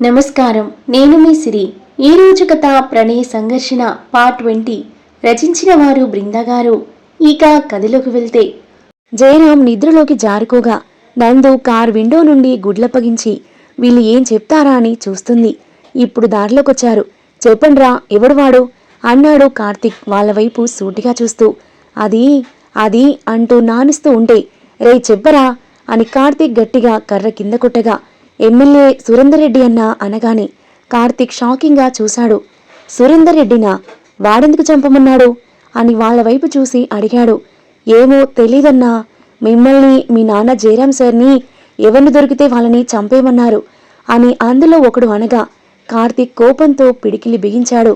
నమస్కారం. నేను మీ సిరి. ఈ రోజు కథ ప్రణయ సంఘర్షణ పార్ట్ ట్వంటీ. రచించిన వారు బృందగారు ఇక కథలోకి వెళ్తే. జయరాం నిద్రలోకి జారుకోగా నందు కార్ విండో నుండి గుడ్లప్పగించి వీళ్ళు ఏం చెప్తారా అని చూస్తుంది. ఇప్పుడు దారిలోకొచ్చారు. చెప్పండ్రా ఎవడు వాడు? అన్నాడు కార్తిక్ వాళ్ళ వైపు సూటిగా చూస్తూ. అది అది అంటూ నానుస్తూ ఉంటే రే చెప్పరా అని కార్తీక్ గట్టిగా కర్ర కింద కొట్టగా ఎమ్మెల్యే సురేందర్ రెడ్డి అన్న అనగానే కార్తీక్ షాకింగ్గా చూశాడు. సురేందర్ రెడ్డినా వాడెందుకు చంపమన్నాడు? అని వాళ్ళ వైపు చూసి అడిగాడు. ఏమో తెలీదన్నా మిమ్మల్ని మీ నాన్న జయరాం సార్ని ఎవరిని దొరికితే వాళ్ళని చంపేమన్నారు అని అందులో ఒకడు అనగా కార్తీక్ కోపంతో పిడికిలి బిగించాడు.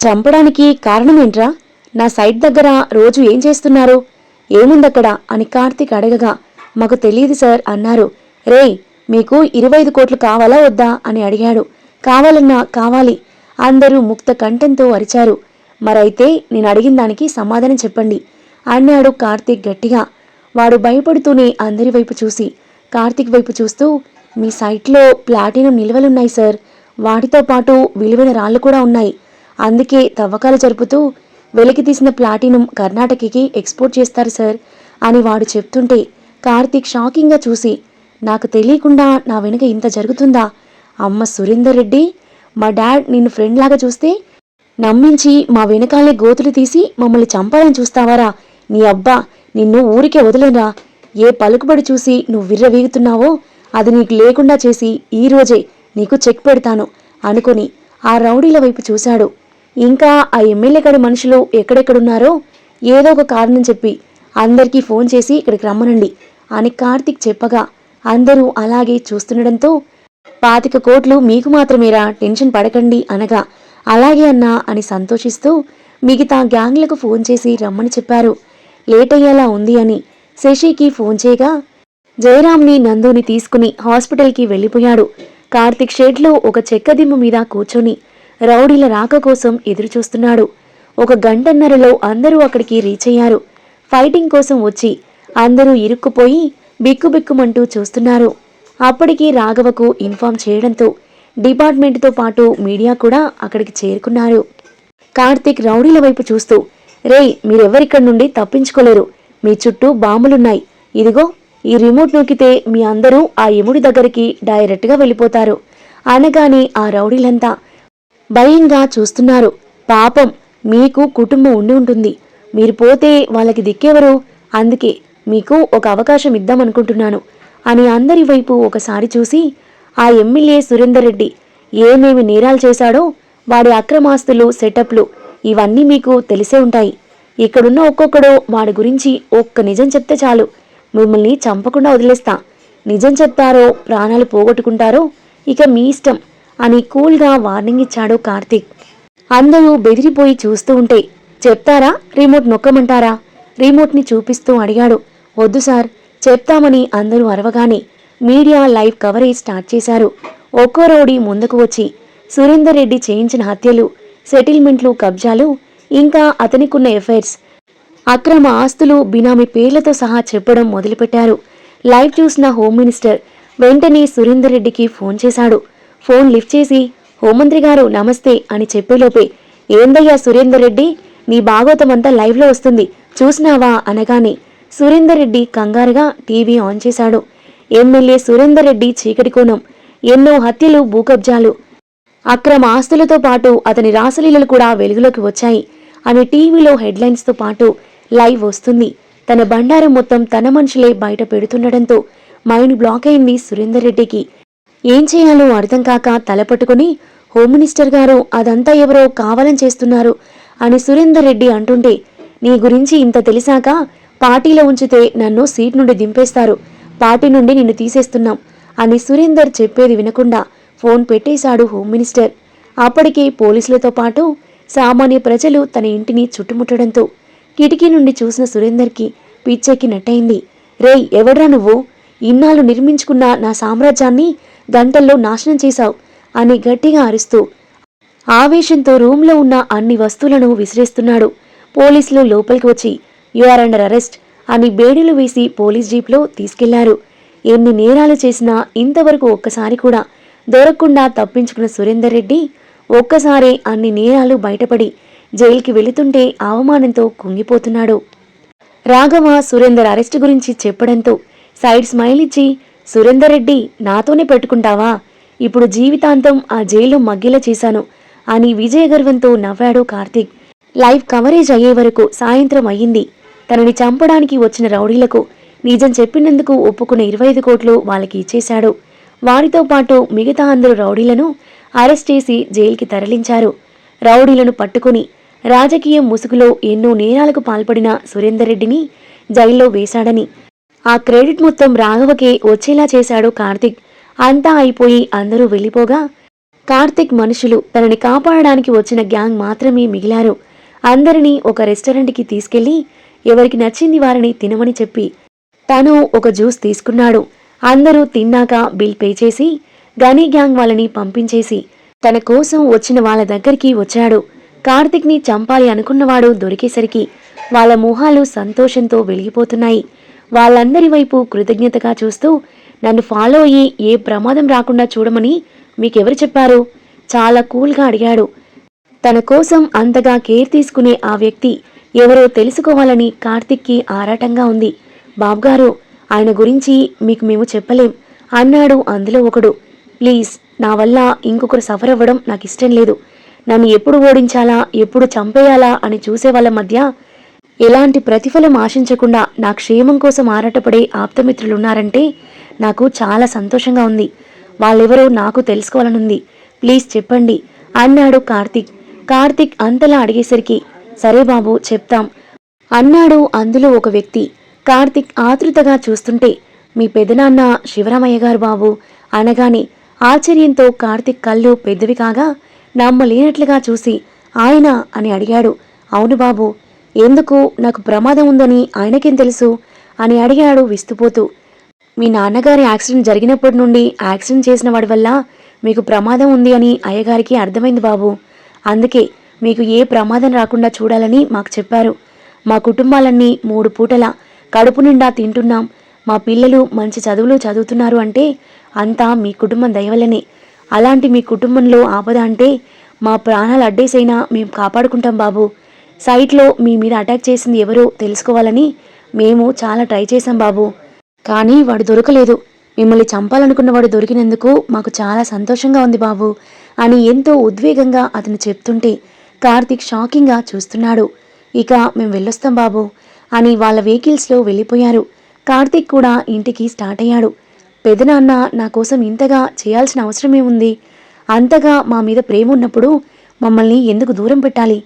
చంపడానికి కారణమేంట్రా నా సైట్ దగ్గర రోజు ఏం చేస్తున్నారు? ఏముందక్కడ? అని కార్తీక్ అడగగా మాకు తెలియదు సార్ అన్నారు. రేయ్ మీకు ఇరవై ఐదు కోట్లు కావాలా వద్దా అని అడిగాడు. కావాలన్నా కావాలి. అందరూ ముక్త కంఠంతో అరిచారు. మరైతే నేను అడిగిన దానికి సమాధానం చెప్పండి. అన్నాడు కార్తీక్ గట్టిగా. వాడు భయపడుతూనే అందరి వైపు చూసి. కార్తీక్ వైపు చూస్తూ మీ సైట్లో ప్లాటినం నిల్వలున్నాయి సార్. వాటితో పాటు విలువైన రాళ్ళు కూడా ఉన్నాయి. అందుకే తవ్వకాలు జరుపుతూ వెలికి తీసిన ప్లాటినం కర్ణాటకకి ఎక్స్పోర్ట్ చేస్తారు సార్ అని వాడు చెప్తుంటే కార్తీక్ షాకింగ్గా చూసి నాకు తెలియకుండా నా వెనుక ఇంత జరుగుతుందా? అమ్మ సురేందర్ రెడ్డి మా డాడ్ నిన్ను ఫ్రెండ్ లాగా చూస్తే నమ్మించి మా వెనకాలే గోతులు తీసి మమ్మల్ని చంపాలని చూస్తావారా? నీ అబ్బా నిన్ను ఊరికే వదిలేరా ఏ పలుకుబడి చూసి నువ్వు విర్రవీగుతున్నావో అది నీకు లేకుండా చేసి ఈరోజే నీకు చెక్ పెడతాను అనుకుని ఆ రౌడీల వైపు చూశాడు. ఇంకా ఆ ఎమ్మెల్యే గడి మనుషులు ఎక్కడెక్కడున్నారో ఏదో ఒక కారణం చెప్పి అందరికీ ఫోన్ చేసి ఇక్కడికి రమ్మనండి అని కార్తిక్ చెప్పగా అందరూ అలాగే చూస్తుండడంతో పాతిక కోట్లు మీకు మాత్రమేరా టెన్షన్ పడకండి అనగా అలాగే అన్నా అని సంతోషిస్తూ మిగతా గ్యాంగ్లకు ఫోన్ చేసి రమ్మని చెప్పారు. లేట్ అయ్యేలా ఉంది అని శశికి ఫోన్ చేయగా జయరామ్ని నందుని తీసుకుని హాస్పిటల్కి వెళ్ళిపోయాడు. కార్తిక్ షెడ్లో ఒక చెక్క దిమ్మ మీద కూర్చొని రౌడీల రాక కోసం ఎదురుచూస్తున్నాడు. ఒక గంటన్నరలో అందరూ అక్కడికి రీచ్ అయ్యారు. ఫైటింగ్ కోసం వచ్చి అందరూ ఇరుక్కుపోయి బిక్కుబిక్కుమంటూ చూస్తున్నారు. అప్పటికి రాఘవకు ఇన్ఫామ్ చేయడంతో డిపార్ట్మెంట్తో పాటు మీడియా కూడా అక్కడికి చేరుకున్నారు. కార్తీక్ రౌడీల వైపు చూస్తూ రేయ్ మీరెవరిక్కడి నుండి తప్పించుకోలేరు? మీ చుట్టూ బాంబులున్నాయి. ఇదిగో ఈ రిమోట్ నొక్కితే మీ అందరూ ఆ యముడి దగ్గరికి డైరెక్ట్గా వెళ్ళిపోతారు. అనగానే ఆ రౌడీలంతా భయంగా చూస్తున్నారు. పాపం మీకు కుటుంబం ఉండి ఉంటుంది. మీరు పోతే వాళ్ళకి దిక్కెవరు? అందుకే మీకు ఒక అవకాశం ఇద్దామనుకుంటున్నాను అని అందరి వైపు ఒకసారి చూసి ఆ ఎమ్మెల్యే సురేందర్ రెడ్డి ఏమేమి నేరాలు చేశాడో వాడి అక్రమాస్తులు సెటప్లు ఇవన్నీ మీకు తెలిసే ఉంటాయి. ఇక్కడున్న ఒక్కొక్కడో వాడి గురించి ఒక్క నిజం చెప్తే చాలు. మిమ్మల్ని చంపకుండా వదిలేస్తా. నిజం చెప్తారో ప్రాణాలు పోగొట్టుకుంటారో ఇక మీ ఇష్టం అని కూల్గా వార్నింగ్ ఇచ్చాడు కార్తీక్. అందరూ బెదిరిపోయి చూస్తూ ఉంటే చెప్తారా? రిమోట్ నొక్కమంటారా? రిమోట్ని చూపిస్తూ అడిగాడు. వద్దు సార్ చెప్తామని అందరూ అరవగానే మీడియా లైవ్ కవరేజ్ స్టార్ట్ చేశారు. ఒక్కో రౌడీ ముందుకు వచ్చి సురేందర్ రెడ్డి చేయించిన హత్యలు సెటిల్మెంట్లు కబ్జాలు ఇంకా అతనికున్న ఎఫైర్స్ అక్రమ ఆస్తులు బినామీ పేర్లతో సహా చెప్పడం మొదలుపెట్టారు. లైవ్ చూసిన హోమ్ మినిస్టర్ వెంటనే సురేందర్ రెడ్డికి ఫోన్ చేశాడు. ఫోన్ లిఫ్ట్ చేసి హోంమంత్రి గారు నమస్తే అని చెప్పేలోపే ఏందయ్యా సురేందర్ రెడ్డి నీ భాగవతమంతా లైవ్లో వస్తుంది చూసినావా? అనగానే సురేందర్ రెడ్డి కంగారుగా టీవీ ఆన్ చేశాడు. ఎమ్మెల్యే సురేందర్ రెడ్డి చీకటి కోణం. ఎన్నో హత్యలు భూకబ్జాలు. అక్రమ ఆస్తులతో పాటు అతని రాసలీలలు కూడా వెలుగులోకి వచ్చాయి. అని టీవీలో హెడ్లైన్స్తో పాటు లైవ్ వస్తుంది. తన బండారం మొత్తం తన మనుషులే బయట పెడుతుండటంతో మైండ్ బ్లాక్ అయింది సురేందర్ రెడ్డికి. ఏం చేయాలో అర్థం కాక తలపట్టుకుని హోమ్ మినిస్టర్ గారు అదంతా ఎవరో కావాలని చేస్తున్నారు అని సురేందర్ రెడ్డి అంటుంటే నీ గురించి ఇంత తెలిసాక పార్టీలో ఉంచితే నన్ను సీట్ నుండి దింపేస్తారు. పార్టీ నుండి నిన్ను తీసేస్తున్నాం అని సురేందర్ చెప్పేది వినకుండా ఫోన్ పెట్టేశాడు హోమ్ మినిస్టర్. అప్పటికే పోలీసులతో పాటు సామాన్య ప్రజలు తన ఇంటిని చుట్టుముట్టడంతో కిటికీ నుండి చూసిన సురేందర్కి పిచ్చెక్కినట్టయింది రేయ్ ఎవడ్రా నువ్వు? ఇన్నాళ్ళు నిర్మించుకున్న నా సామ్రాజ్యాన్ని గంటల్లో నాశనం చేశావు అని గట్టిగా అరుస్తూ ఆవేశంతో రూంలో ఉన్న అన్ని వస్తువులను విసిరేస్తున్నాడు. పోలీసులు లోపలికి వచ్చి యు ఆర్ అండర్ అరెస్ట్ అని బేడీలు వేసి పోలీస్ జీప్లో తీసుకెళ్ళారు. ఎన్ని నేరాలు చేసినా ఇంతవరకు ఒక్కసారి కూడా దొరకకుండా తప్పించుకున్న సురేందర్ రెడ్డి ఒక్కసారి అన్ని నేరాలు బయటపడి జైలుకి వెళుతుంటే అవమానంతో కుంగిపోతున్నాడు. రాఘవ సురేందర్ అరెస్ట్ గురించి చెప్పడంతో సైడ్ స్మైల్ ఇచ్చి సురేందర్ రెడ్డి నాతోనే పెట్టుకుంటావా? ఇప్పుడు జీవితాంతం ఆ జైలు మగ్గేలా చేశాను అని విజయ గర్వంతో నవ్వాడు కార్తీక్. లైవ్ కవరేజ్ అయ్యే వరకు సాయంత్రం అయ్యింది. తనని చంపడానికి వచ్చిన రౌడీలకు నిజం చెప్పినందుకు ఒప్పుకున్న ఇరవై ఐదు కోట్లు వాళ్ళకి ఇచ్చేశాడు. వారితో పాటు మిగతా అందరు రౌడీలను అరెస్ట్ చేసి జైలుకి తరలించారు. రౌడీలను పట్టుకుని రాజకీయ ముసుగులో ఎన్నో నేరాలకు పాల్పడిన సురేందర్ రెడ్డిని జైల్లో వేశాడని ఆ క్రెడిట్ మొత్తం రాఘవకే వచ్చేలా చేశాడు కార్తిక్. అంతా అయిపోయి అందరూ వెళ్ళిపోగా కార్తిక్ మనుషులు తనని కాపాడడానికి వచ్చిన గ్యాంగ్ మాత్రమే మిగిలారు. అందరినీ ఒక రెస్టారెంట్కి తీసుకెళ్ళి ఎవరికి నచ్చింది వారిని తినమని చెప్పి. తను ఒక జ్యూస్ తీసుకున్నాడు. అందరూ తిన్నాక బిల్ పే చేసి గనీ గ్యాంగ్ వాళ్ళని పంపించేసి తన కోసం వచ్చిన వాళ్ళ దగ్గరికి వచ్చాడు. కార్తిక్ని చంపాలి అనుకున్నవాడు దొరికేసరికి వాళ్ళ మొహాలు సంతోషంతో వెలిగిపోతున్నాయి. వాళ్ళందరి వైపు కృతజ్ఞతగా చూస్తూ నన్ను ఫాలో అయ్యి ఏ ప్రమాదం రాకుండా చూడమని మీకెవరు చెప్పారు? చాలా కూల్గా అడిగాడు. తన కోసం అంతగా కేర్ తీసుకునే ఆ వ్యక్తి ఎవరో తెలుసుకోవాలని కార్తిక్కి ఆరాటంగా ఉంది. బాబుగారు ఆయన గురించి మీకు మేము చెప్పలేం. అన్నాడు అందులో ఒకడు. ప్లీజ్ నా వల్ల ఇంకొకరు సఫర్ అవ్వడం నాకు ఇష్టం లేదు. నన్ను ఎప్పుడు ఓడించాలా ఎప్పుడు చంపేయాలా అని చూసే వాళ్ళ మధ్య ఎలాంటి ప్రతిఫలం ఆశించకుండా నా క్షేమం కోసం ఆరాటపడే ఆప్తమిత్రులున్నారంటే నాకు చాలా సంతోషంగా ఉంది. వాళ్ళెవరో నాకు తెలుసుకోవాలనుంది. ప్లీజ్ చెప్పండి అన్నాడు కార్తిక్. కార్తిక్ అంతలా అడిగేసరికి సరే బాబు చెప్తాం. అన్నాడు అందులో ఒక వ్యక్తి. కార్తిక్ ఆతృతగా చూస్తుంటే మీ పెదనాన్న శివరామయ్య గారు బాబు. అనగానే ఆశ్చర్యంతో కార్తిక్ కళ్ళు పెద్దవి కాగా నమ్మలేనట్లుగా చూసి ఆయన అని అడిగాడు. అవును బాబు ఎందుకు నాకు ప్రమాదం ఉందని ఆయనకేం తెలుసు? అని అడిగాడు విస్తుపోతూ. మీ నాన్నగారి యాక్సిడెంట్ జరిగినప్పటి నుండి యాక్సిడెంట్ చేసిన వాడి వల్ల మీకు ప్రమాదం ఉంది అని అయ్యగారికి అర్థమైంది బాబు. అందుకే మీకు ఏ ప్రమాదం రాకుండా చూడాలని మాకు చెప్పారు. మా కుటుంబాలన్నీ మూడు పూటల కడుపు నిండా తింటున్నాం. మా పిల్లలు మంచి చదువులు చదువుతున్నారు అంటే అంతా మీ కుటుంబం దయవలనే అలాంటి మీ కుటుంబంలో ఆపద అంటే మా ప్రాణాలు అడ్డేసైనా మేము కాపాడుకుంటాం బాబు. సైట్లో మీ మీద అటాక్ చేసింది ఎవరో తెలుసుకోవాలని మేము చాలా ట్రై చేశాం బాబు. కానీ వాడు దొరకలేదు. మిమ్మల్ని చంపాలనుకున్న వాడు దొరికినందుకు మాకు చాలా సంతోషంగా ఉంది బాబు అని ఎంతో ఉద్వేగంగా అతను చెప్తుంటే కార్తిక్ షాకింగ్గా చూస్తున్నాడు. ఇక మేము వెళ్ళొస్తాం బాబు అని వాళ్ళ వెహికల్స్లో వెళ్ళిపోయారు. కార్తిక్ కూడా ఇంటికి స్టార్ట్ అయ్యాడు. పెదనాన్న నా కోసం ఇంతగా చేయాల్సిన అవసరమే ఉంది. అంతగా మా మీద ప్రేమ ఉన్నప్పుడు మమ్మల్ని ఎందుకు దూరం పెట్టాలి?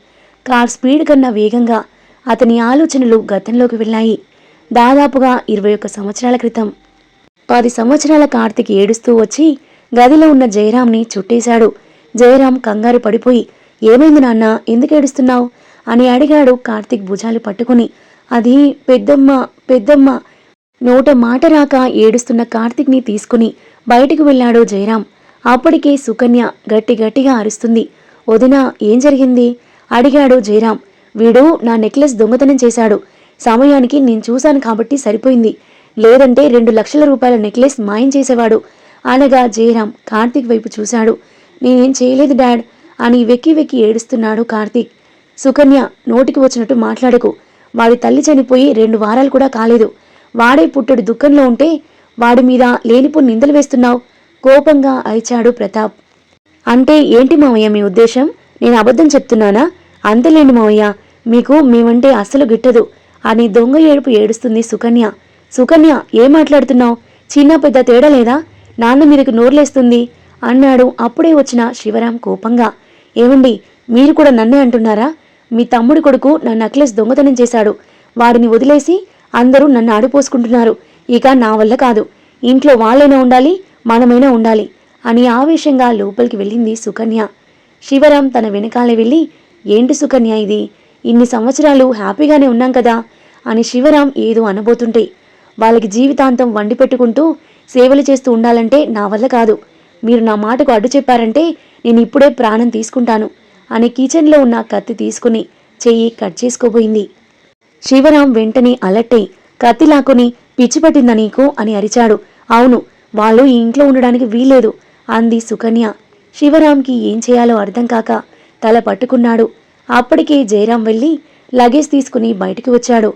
కార్ స్పీడ్ కన్నా వేగంగా అతని ఆలోచనలు గతంలోకి వెళ్ళాయి. దాదాపుగా ఇరవై ఒక్క సంవత్సరాల క్రితం. పది సంవత్సరాల కార్తిక్ ఏడుస్తూ వచ్చి గదిలో ఉన్న జయరాంని చుట్టేశాడు. జయరాం కంగారు పడిపోయి ఏమైంది నాన్న? ఎందుకు ఏడుస్తున్నావు? అని అడిగాడు కార్తిక్ భుజాలు పట్టుకుని. అది పెద్దమ్మ పెద్దమ్మ. నోట మాట రాక ఏడుస్తున్న కార్తిక్ని తీసుకుని బయటికి వెళ్ళాడు జయరాం. అప్పటికే సుకన్య గట్టి గట్టిగా అరుస్తుంది. వదినా ఏం జరిగింది? అడిగాడు జయరాం. వీడు నా నెక్లెస్ దొంగతనం చేశాడు. సమయానికి నేను చూశాను కాబట్టి సరిపోయింది. లేదంటే రెండు లక్షల రూపాయల నెక్లెస్ మాయం చేసేవాడు. అనగా జయరాం కార్తీక్ వైపు చూశాడు. నేనేం చేయలేదు డాడ్. అని వెక్కి వెక్కి ఏడుస్తున్నాడు కార్తీక్. సుకన్య నోటికి వచ్చినట్టు మాట్లాడకు. వాడి తల్లి చనిపోయి రెండు వారాలు కూడా కాలేదు. వాడే పుట్టడు దుఃఖంలో ఉంటే వాడి మీద లేనిపో నిందలు వేస్తున్నావు. కోపంగా అరిచాడు ప్రతాప్. అంటే ఏంటి మావయ్య మీ ఉద్దేశం? నేను అబద్ధం చెప్తున్నానా? అంతలేండి మావయ్య. మీకు మేమంటే అస్సలు గిట్టదు అని దొంగ ఏడుపు ఏడుస్తుంది సుకన్య. సుకన్య ఏం మాట్లాడుతున్నావు? చిన్న పెద్ద తేడా లేదా? నాన్న మీదకు నోర్లేస్తుంది అన్నాడు అప్పుడే వచ్చిన శివరాం కోపంగా. ఏమండి మీరు కూడా నన్నే అంటున్నారా? మీ తమ్ముడి కొడుకు నా నెక్లెస్ దొంగతనం చేశాడు. వాడిని వదిలేసి అందరూ నన్ను ఆడిపోసుకుంటున్నారు. ఇక నా వల్ల కాదు. ఇంట్లో వాళ్ళైనా ఉండాలి మనమైనా ఉండాలి అని ఆవేశంగా లోపలికి వెళ్ళింది సుకన్య. శివరాం తన వెనకాలే వెళ్ళి ఏంటి సుకన్య ఇది? ఇన్ని సంవత్సరాలు హ్యాపీగానే ఉన్నాం కదా? అని శివరాం ఏదో అనబోతుంటే వాళ్ళకి జీవితాంతం వండి పెట్టుకుంటూ సేవలు చేస్తూ ఉండాలంటే నా వల్ల కాదు. మీరు నా మాటకు అడ్డు చెప్పారంటే నేను ఇప్పుడే ప్రాణం తీసుకుంటాను అని కిచెన్లో ఉన్న కత్తి తీసుకుని చెయ్యి కట్ చేసుకోబోయింది. శివరాం వెంటనే అలర్ట్ అయి కత్తి లాక్కుని పిచ్చిపట్టిందా నీకు? అని అరిచాడు. అవును వాళ్ళు ఈ ఇంట్లో ఉండడానికి వీల్లేదు అంది సుకన్య. శివరాంకి ఏం చేయాలో అర్థం కాక తల పట్టుకున్నాడు. అప్పటికే జయరాం వెళ్ళి లగేజ్ తీసుకుని బయటికి వచ్చాడు.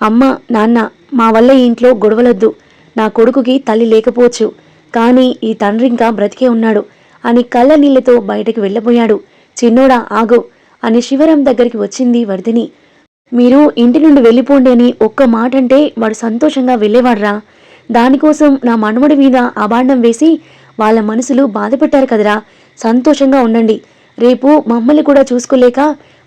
అమ్మ నాన్న మా వల్ల ఈ ఇంట్లో గొడవలొద్దు. నా కొడుకుకి తల్లి లేకపోవచ్చు. కానీ ఈ తండ్రి ఇంకా బ్రతికే ఉన్నాడు. అని కళ్ళ నీళ్ళతో బయటకు వెళ్ళబోయాడు. చిన్నోడా ఆగు అని శివరాం దగ్గరికి వచ్చింది వర్ధిని మీరు ఇంటి నుండి వెళ్ళిపోండి అని ఒక్క మాట అంటే వాడు సంతోషంగా వెళ్ళేవాడ్రా. దానికోసం నా మనుమడి మీద అబాండం వేసి వాళ్ళ మనసులు బాధపెట్టారు కదరా. సంతోషంగా ఉండండి. రేపు మమ్మల్ని కూడా చూసుకోలేక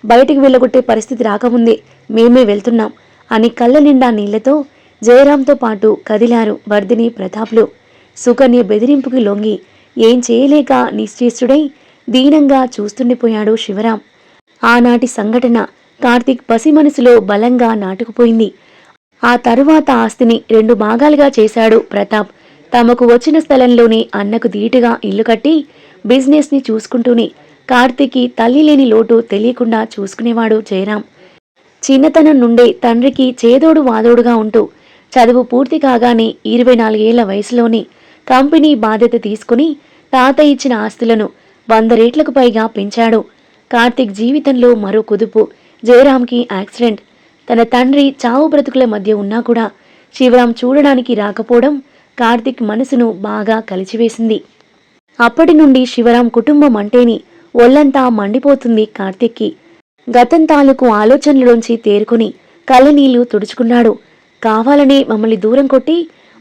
బయటికి వెళ్ళగొట్టే పరిస్థితి రాకముందే మేమే వెళ్తున్నాం అని కళ్ళ నిండా నీళ్ళతో జయరాంతో పాటు కదిలారు వర్ధిని ప్రతాప్లు. సుకన్య బెదిరింపుకి లొంగి ఏం చేయలేక నిశ్చేష్టుడై దీనంగా చూస్తుండిపోయాడు శివరాం. ఆనాటి సంఘటన కార్తీక్ పసి మనసులో బలంగా నాటుకుపోయింది. ఆ తరువాత ఆస్తిని రెండు భాగాలుగా చేశాడు ప్రతాప్. తమకు వచ్చిన స్థలంలోనే అన్నకు ధీటుగా ఇల్లు కట్టి బిజినెస్ని చూసుకుంటూనే కార్తీక్కి తల్లి లేని లోటు తెలియకుండా చూసుకునేవాడు జయరాం. చిన్నతనం నుండే తండ్రికి చేదోడు వాదోడుగా ఉంటూ చదువు పూర్తి కాగానే ఇరవై నాలుగేళ్ళ వయసులోనే కంపెనీ బాధ్యత తీసుకుని తాత ఇచ్చిన ఆస్తులను వంద రేట్లకు పైగా పెంచాడు. కార్తిక్ జీవితంలో మరో కుదుపు. జయరామ్కి యాక్సిడెంట్. తన తండ్రి చావు బ్రతుకుల మధ్య ఉన్నా కూడా శివరాం చూడడానికి రాకపోవడం కార్తిక్ మనసును బాగా కలిచివేసింది. అప్పటి నుండి శివరాం కుటుంబం అంటేని ఒళ్ళంతా మండిపోతుంది కార్తిక్కి. గతం తాలూకు ఆలోచనలోంచి తేరుకుని కళ్ళనీళ్ళు తుడుచుకున్నాడు. కావాలనే మమ్మల్ని దూరం కొట్టి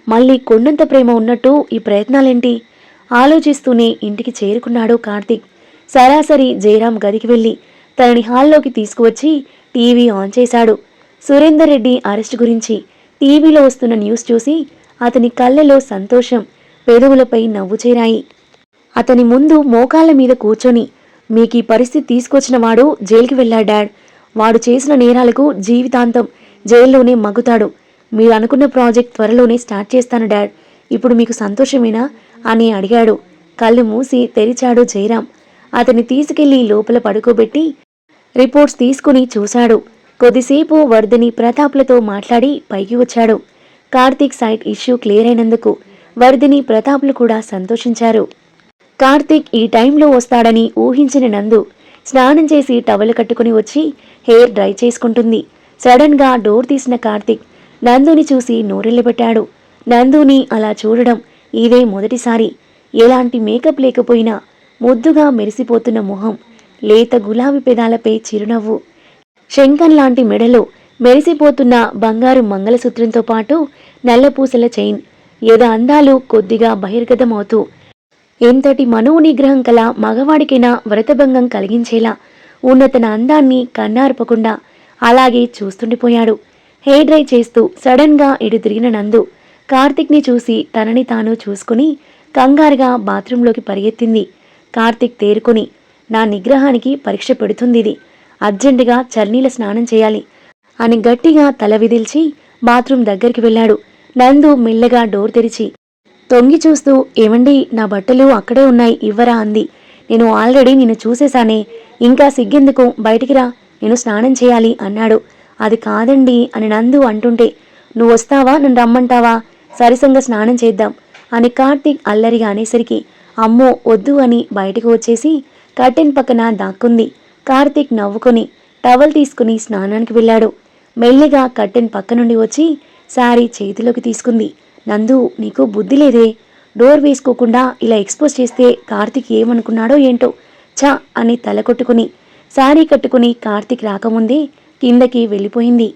మళ్ళీ కొండంత ప్రేమ ఉన్నట్టు ఈ ప్రయత్నాలేంటి? ఆలోచిస్తూనే ఇంటికి చేరుకున్నాడు కార్తీక్. సరాసరి జయరాం గదికి వెళ్ళి తనని హాల్లోకి తీసుకువచ్చి టీవీ ఆన్ చేశాడు. సురేందర్ రెడ్డి అరెస్ట్ గురించి టీవీలో వస్తున్న న్యూస్ చూసి అతని కళ్ళలో సంతోషం పెదవులపై నవ్వు చేరాయి. అతని ముందు మోకాళ్ళ మీద కూర్చొని మీకు ఈ పరిస్థితి తీసుకొచ్చిన వాడు జైలుకి వెళ్ళాడు డాడ్. వాడు చేసిన నేరాలకు జీవితాంతం జైల్లోనే మగ్గుతాడు. మీరు అనుకున్న ప్రాజెక్ట్ త్వరలోనే స్టార్ట్ చేస్తాను డాడ్. ఇప్పుడు మీకు సంతోషమేనా? అని అడిగాడు. కళ్ళు మూసి తెరిచాడు జయరాం. అతన్ని తీసుకెళ్ళి లోపల పడుకోబెట్టి రిపోర్ట్స్ తీసుకుని చూశాడు. కొద్దిసేపు వర్ధిని ప్రతాప్లతో మాట్లాడి పైకి వచ్చాడు. కార్తీక్ సైట్ ఇష్యూ క్లియర్ అయినందుకు వర్ధిని ప్రతాప్లు కూడా సంతోషించారు. కార్తీక్ ఈ టైంలో వస్తాడని ఊహించిన నందు స్నానం చేసి టవల్ కట్టుకుని వచ్చి హెయిర్ డ్రై చేసుకుంటుంది. సడన్గా డోర్ తీసిన కార్తీక్ నందుని చూసి నోరెళ్ళబెట్టాడు. నందుని అలా చూడడం ఇదే మొదటిసారి. ఎలాంటి మేకప్ లేకపోయినా ముద్దుగా మెరిసిపోతున్న మొహం లేత గులాబీ పెదాలపై చిరునవ్వు. శంకన్ లాంటి మెడలో మెరిసిపోతున్న బంగారు మంగళసూత్రంతో పాటు నల్లపూసల చైన్ యద అందాలు కొద్దిగా బహిర్గతమవుతూ ఎంతటి మనోనిగ్రహం కల మగవాడికైనా వ్రతభంగం కలిగించేలా ఉన్న తన అందాన్ని కన్నార్పకుండా అలాగే చూస్తుండిపోయాడు. హెయిర్ డ్రై చేస్తూ సడన్గా ఇటు తిరిగిన నందు కార్తిక్ని చూసి తనని తాను చూసుకుని కంగారుగా బాత్రూంలోకి పరిగెత్తింది. కార్తిక్ తేరుకొని నా నిగ్రహానికి పరీక్ష పెడుతుంది ఇది అర్జెంటుగా చన్నీల స్నానం చేయాలి అని గట్టిగా తల విదిల్చి బాత్రూం దగ్గరికి వెళ్ళాడు. నందు మెల్లగా డోర్ తెరిచి తొంగి చూస్తూ ఏమండి నా బట్టలు అక్కడే ఉన్నాయి ఇవ్వరా అంది. నేను ఆల్రెడీ నిన్ను చూసేశానే ఇంకా సిగ్గెందుకు బయటికి రా నేను స్నానం చేయాలి అన్నాడు. అది కాదండి అని నందు అంటుంటే నువ్వు వస్తావా? నన్ను రమ్మంటావా? సరిసంగా స్నానం చేద్దాం అని కార్తీక్ అల్లరిగా అనేసరికి అమ్మో వద్దు అని బయటకు వచ్చేసి కర్టెన్ పక్కన దాక్కుంది. కార్తీక్ నవ్వుకుని టవల్ తీసుకుని స్నానానికి వెళ్ళాడు. మెల్లిగా కర్టెన్ పక్క నుండి వచ్చి శారీ చేతిలోకి తీసుకుంది. నందు నీకు బుద్ధి లేదే? డోర్ వేసుకోకుండా ఇలా ఎక్స్పోజ్ చేస్తే కార్తీక్ ఏమనుకున్నాడో ఏంటో? ఛ! అని తల కొట్టుకుని శారీ కట్టుకుని కార్తీక్ రాకముందే కిందకి వెళ్ళిపోయింది.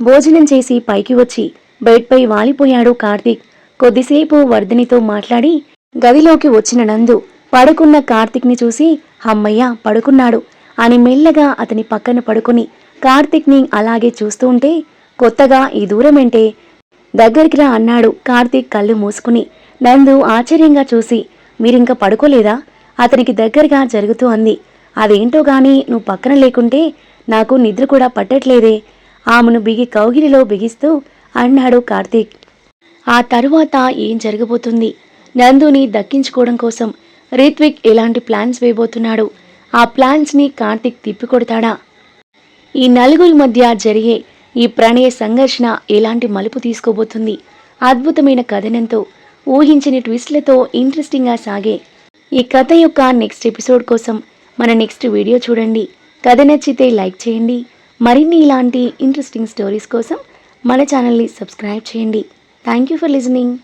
భోజనం చేసి పైకి వచ్చి బెడ్పై వాలిపోయాడు కార్తీక్. కొద్దిసేపు వర్ధినితో మాట్లాడి గదిలోకి వచ్చిన నందు పడుకున్న కార్తీక్ని చూసి హమ్మయ్య పడుకున్నాడు అని మెల్లగా అతని పక్కన పడుకుని కార్తీక్ని అలాగే చూస్తూ ఉంటే కొత్తగా ఈ దూరమేంటే దగ్గరికి రా అన్నాడు కార్తీక్ కళ్ళు మూసుకుని. నందు ఆశ్చర్యంగా చూసి మీరింక పడుకోలేదా? అతనికి దగ్గరగా జరుగుతూ అంది. అదేంటో గాని నువ్వు పక్కన లేకుంటే నాకు నిద్ర కూడా పట్టట్లేదే. ఆమెను బిగి కౌగిలిలో బిగిస్తూ అన్నాడు కార్తీక్. ఆ తరువాత ఏం జరగబోతుంది? నందుని దక్కించుకోవడం కోసం రిత్విక్ ఎలాంటి ప్లాన్స్ వేయబోతున్నాడు? ఆ ప్లాన్స్ని కార్తీక్ తిప్పికొడతాడా? ఈ నలుగురి మధ్య జరిగే ఈ ప్రణయ సంఘర్షణ ఎలాంటి మలుపు తీసుకోబోతుంది? అద్భుతమైన కథనంతో ఊహించని ట్విస్ట్లతో ఇంట్రెస్టింగ్గా సాగే ఈ కథ యొక్క నెక్స్ట్ ఎపిసోడ్ కోసం మన నెక్స్ట్ వీడియో చూడండి. కథ నచ్చితే లైక్ చేయండి. మరిన్ని ఇలాంటి ఇంట్రెస్టింగ్ స్టోరీస్ కోసం మన ఛానల్ని సబ్స్క్రైబ్ చేయండి. Thank you for listening